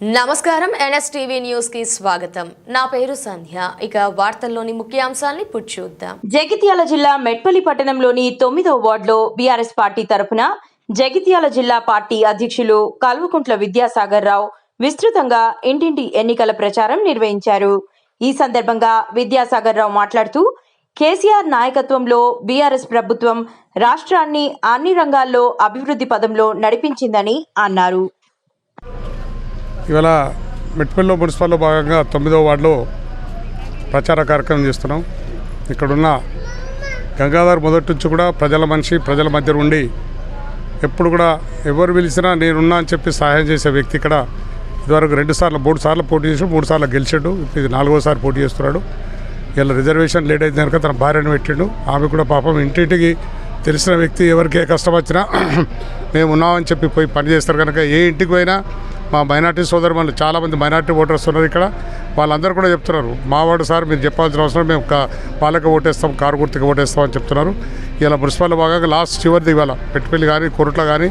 నమస్కారం ఎన్ఎస్టీవీ న్యూస్కి స్వాగతం. నా పేరు సంధ్య. ఇక వార్తల్లోని ముఖ్యాంశాల్ని ఇప్పుడు చూద్దాం. జగిత్యాల జిల్లా మెట్పల్లి పట్టణంలోని తొమ్మిదవ వార్డులో బీఆర్ఎస్ పార్టీ తరఫున జగిత్యాల జిల్లా పార్టీ అధ్యక్షులు కల్వకుంట్ల విద్యాసాగర్ రావు విస్తృతంగా ఇంటింటి ఎన్నికల ప్రచారం నిర్వహించారు. ఈ సందర్భంగా విద్యాసాగర్ రావు మాట్లాడుతూ కేసీఆర్ నాయకత్వంలో బీఆర్ఎస్ ప్రభుత్వం రాష్ట్రాన్ని అన్ని రంగాల్లో అభివృద్ధి పదంలో నడిపించిందని అన్నారు. ఇవాళ మెట్పల్లిలో మున్సిపల్లో భాగంగా తొమ్మిదో వార్డులో ప్రచార కార్యక్రమం చేస్తున్నాం. ఇక్కడున్న గంగాధర్ మొదటి నుంచి కూడా ప్రజల మనిషి ప్రజల మధ్య ఉండి ఎప్పుడు కూడా ఎవరు పిలిచినా నేనున్నా అని చెప్పి సహాయం చేసే వ్యక్తి ఇక్కడ ఇదివరకు రెండు సార్లు మూడు సార్లు పోటీ చేసి మూడు సార్లు గెలిచాడు. ఇప్పుడు ఇది నాలుగోసారి పోటీ చేస్తున్నాడు. ఇలా రిజర్వేషన్ లేట్ అయిన కనుక తన భార్యను పెట్టిండు. ఆమె కూడా పాపం ఇంటింటికి తెలిసిన వ్యక్తి ఎవరికి ఏ కష్టం వచ్చినా మేము ఉన్నామని చెప్పి పోయి పని చేస్తారు కనుక ఏ ఇంటికి పోయినా మా మైనార్టీ సోదరులు చాలామంది మైనార్టీ ఓటర్స్ ఉన్నారు ఇక్కడ. వాళ్ళందరూ కూడా చెప్తున్నారు మా వాడు సార్ మీరు చెప్పాల్సిన అవసరం మేము కా వాళ్ళకి ఓటేస్తాం కారు గుర్తుకి ఓటేస్తాం అని చెప్తున్నారు. ఇలా మున్సిపల్ భాగంగా లాస్ట్ చివరిది ఇవాళ పెట్టుపల్లి కానీ కొరట్ల కానీ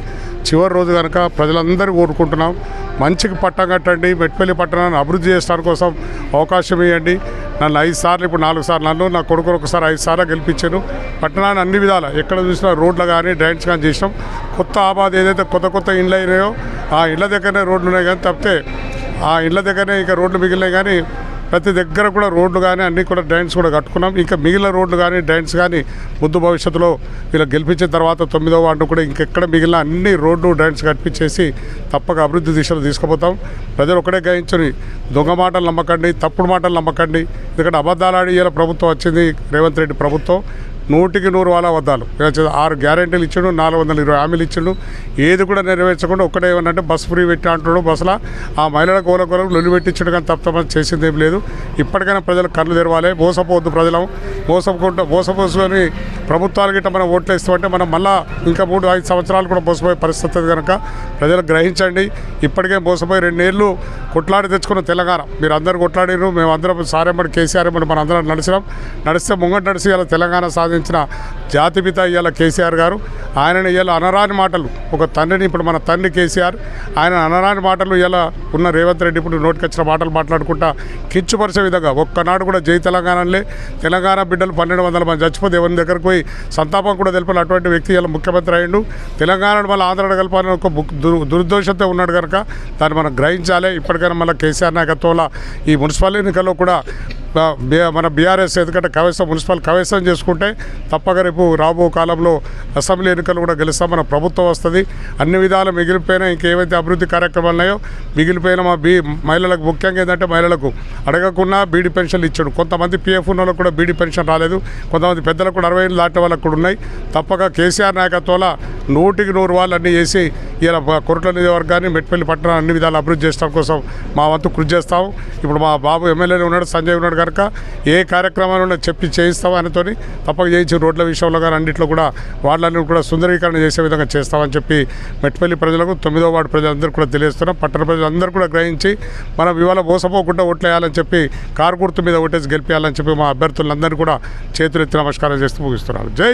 చివరి రోజు కనుక ప్రజలందరూ కోరుకుంటున్నాం. మంచికి పట్టం కట్టండి మెట్పల్లి పట్టణాన్ని అభివృద్ధి చేయడానికి కోసం అవకాశం ఇవ్వండి. నన్ను ఐదు సార్లు ఇప్పుడు నాలుగు సార్లు నన్ను నా కొడుకు ఒకసారి ఐదు సార్లు గెలిపించాను పట్టణాన్ని అన్ని విధాల ఎక్కడ చూసినా రోడ్లు కానీ డ్రైన్స్ కానీ చేసినాం. కొత్త ఆబాద్ ఏదైతే కొత్త కొత్త ఇండ్లు అయినాయో ఆ ఇళ్ళ దగ్గరనే రోడ్లు ఉన్నాయి కానీ తప్పితే ఆ ఇళ్ళ దగ్గరనే ఇంకా రోడ్లు మిగిలినాయి కానీ ప్రతి దగ్గర కూడా రోడ్లు కానీ అన్నీ కూడా డ్రైన్స్ కూడా కట్టుకున్నాం. ఇంకా మిగిలిన రోడ్లు కానీ డ్రైన్స్ కానీ ముందు భవిష్యత్తులో వీళ్ళు గెలిపించిన తర్వాత తొమ్మిదో వార్డు కూడా ఇంకెక్కడ మిగిలిన అన్ని రోడ్లు డ్రైన్స్ కట్టించేసి తప్పక అభివృద్ధి దిశలో తీసుకుపోతాం. ప్రజలు ఒకటే గ్రహించుని దొంగ మాటలు నమ్మకండి తప్పుడు మాటలు నమ్మకండి. ఎందుకంటే అబద్ధాలు ఇలా ప్రభుత్వం వచ్చింది రేవంత్ రెడ్డి ప్రభుత్వం. నూటికి నూరు వాళ్ళ అబద్ధాలు. ఆరు గ్యారెంటీలు ఇచ్చిండు నాలుగు వందల ఇరవై హామీలు ఇచ్చిండు. ఏది కూడా నెరవేర్చకుండా ఒక్కటే ఏమన్నంటే బస్ ఫ్రీ పెట్టి అంటున్నాడు బస్సులో. ఆ మహిళల గోల గోలకు లొల్లి పెట్టించడం కానీ తప్ప చేసింది ఏం లేదు. ఇప్పటికైనా ప్రజలు కళ్ళు తెరవాలి. మోసపోవద్దు ప్రజలం. మోసపోకుండా మోసపోసుకొని ప్రభుత్వాలు గిట్ట మనం ఓట్లు ఇస్తామంటే మనం మళ్ళీ ఇంకా మూడు ఐదు సంవత్సరాలు కూడా మోసపోయే పరిస్థితి కనుక ప్రజలు గ్రహించండి. ఇప్పటికే మోసపోయి రెండేళ్ళు కొట్లాడి తెచ్చుకున్న తెలంగాణ. మీరు అందరు కొట్లాడిరు మేము అందరం కేసీఆర్ ఏమని మన అందరం నడిచినాం. నడిస్తే ముంగట నడిచి ఇలా తెలంగాణ సాధించిన జాతిపిత ఇవాళ కేసీఆర్ గారు. ఆయనని ఇవాళ అనరాని మాటలు. ఒక తండ్రిని ఇప్పుడు మన తండ్రి కేసీఆర్ ఆయన అనరాని మాటలు ఇలా ఉన్న రేవంత్ రెడ్డి ఇప్పుడు నోటికొచ్చిన మాటలు మాట్లాడుకుంటా కించుపరిచే విధంగా ఒక్కనాడు కూడా జై తెలంగాణలే. తెలంగాణ బిడ్డలు పన్నెండు వందల మంది చచ్చిపోతే ఎవరి దగ్గరకు పోయి సంతాపం కూడా తెలిపాలి అటువంటి వ్యక్తి ఇలా ముఖ్యమంత్రి అయ్యిండు. తెలంగాణను మళ్ళీ ఆంధ్ర కలపాలని ఒక ము- దురుద్దేశంతో ఉన్నాడు కనుక దాన్ని మనం గ్రహించాలి. ఇప్పటికైనా మళ్ళీ కేసీఆర్ నాయకత్వంలో ఈ మున్సిపల్ ఎన్నికల్లో కూడా మన బీఆర్ఎస్ ఎందుకంటే కవేసం మున్సిపల్ కవేసం చేసుకుంటే తప్పక రేపు రాబో కాలంలో అసెంబ్లీ ఎన్నికలు కూడా గెలుస్తాం మన ప్రభుత్వం వస్తుంది. అన్ని విధాలు మిగిలిపోయిన ఇంకేవైతే అభివృద్ధి కార్యక్రమాలు ఉన్నాయో మిగిలిపోయిన మా బీ మహిళలకు ముఖ్యంగా ఏంటంటే మహిళలకు అడగకుండా బీడీ పెన్షన్లు ఇచ్చాడు. కొంతమంది పీఎఫ్ ఉన్న కూడా బీడీ పెన్షన్ రాలేదు. కొంతమంది పెద్దలకు కూడా అరవై ఏళ్ళు దాటిన వాళ్ళకు కూడా ఉన్నాయి. తప్పక కేసీఆర్ నాయకత్వంలో నూటికి నూరు వాళ్ళు అన్నీ చేసి ఇలా కొరట్ల నియోజకవర్గాన్ని మెట్పల్లి పట్టణం అన్ని విధాలు అభివృద్ధి చేయడం కోసం మా వంతు కృషి చేస్తాం. ఇప్పుడు మా బాబు ఎమ్మెల్యేనే ఉన్నాడు సంజయ్ ఉన్నాడు కనుక ఏ కార్యక్రమాలు చెప్పి చేయిస్తాం ఆయనతో తప్పక చేయించి రోడ్ల విషయంలో కానీ అన్నింటిలో కూడా వాళ్ళని కూడా సుందరీకరణ చేసే విధంగా చేస్తామని చెప్పి మెట్పల్లి ప్రజలకు తొమ్మిదో వార్డు ప్రజలందరూ కూడా తెలియజేస్తున్నాం. పట్టణ ప్రజలందరూ కూడా గ్రహించి మనం ఇవాళ మోసపోకుండా ఓట్లేయాలని చెప్పి కారు గుర్తు మీద ఓటేసి గెలిపేయాలని చెప్పి మా అభ్యర్థులందరినీ కూడా చేతులెత్తి నమస్కారం చేస్తూ ముగిస్తున్నారు జై